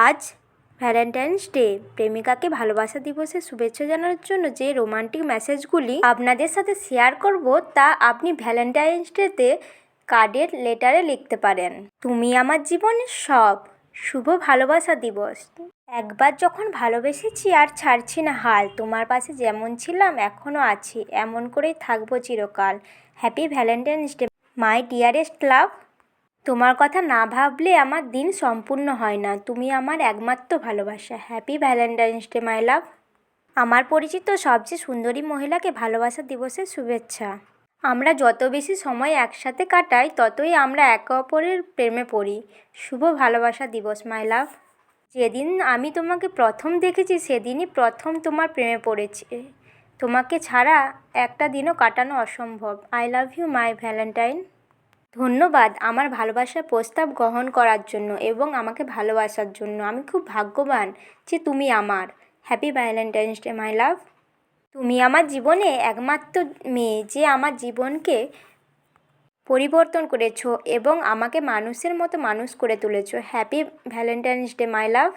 আজ Valentine's day. প্রেমিকাকে ভালোবাসা দিবসের শুভেচ্ছা জানানোর জন্য যে রোমান্টিক মেসেজগুলি আপনাদের সাথে শেয়ার করব, তা আপনি ভ্যালেন্টাইন্স ডেতে কার্ডের লেটারে লিখতে পারেন। তুমি আমার জীবনের সব শুভ ভালোবাসা দিবস। একবার যখন ভালোবেসেছি আর ছাড়ছি না হাল, তোমার পাশে যেমন ছিলাম এখনও আছি, এমন করেই থাকব চিরকাল। Happy Valentine's day, my dearest love. তোমার কথা না ভাবলে আমার দিন সম্পূর্ণ হয় না। তুমি আমার একমাত্র ভালোবাসা। Happy Valentine's day my love আমার পরিচিত সবচেয়ে সুন্দরী মহিলাকে ভালোবাসা দিবসের শুভেচ্ছা। আমরা যত বেশি সময় একসাথে কাটাই, ততই আমরা একে অপরের প্রেমে পড়ি। শুভ ভালোবাসা দিবস মাই লাভ যেদিন আমি তোমাকে প্রথম দেখেছি, সেদিনই প্রথম তোমার প্রেমে পড়েছি। তোমাকে ছাড়া একটা দিনও কাটানো অসম্ভব। I love you my Valentine ধন্যবাদ আমার ভালোবাসার প্রস্তাব গ্রহণ করার জন্য এবং আমাকে ভালোবাসার জন্য। আমি খুব ভাগ্যবান যে তুমি আমার। Happy Valentine's day my love তুমি আমার জীবনে একমাত্র মেয়ে যে আমার জীবনকে পরিবর্তন করেছ এবং আমাকে মানুষের মতো মানুষ করে তুলেছো। Happy Valentine's day my love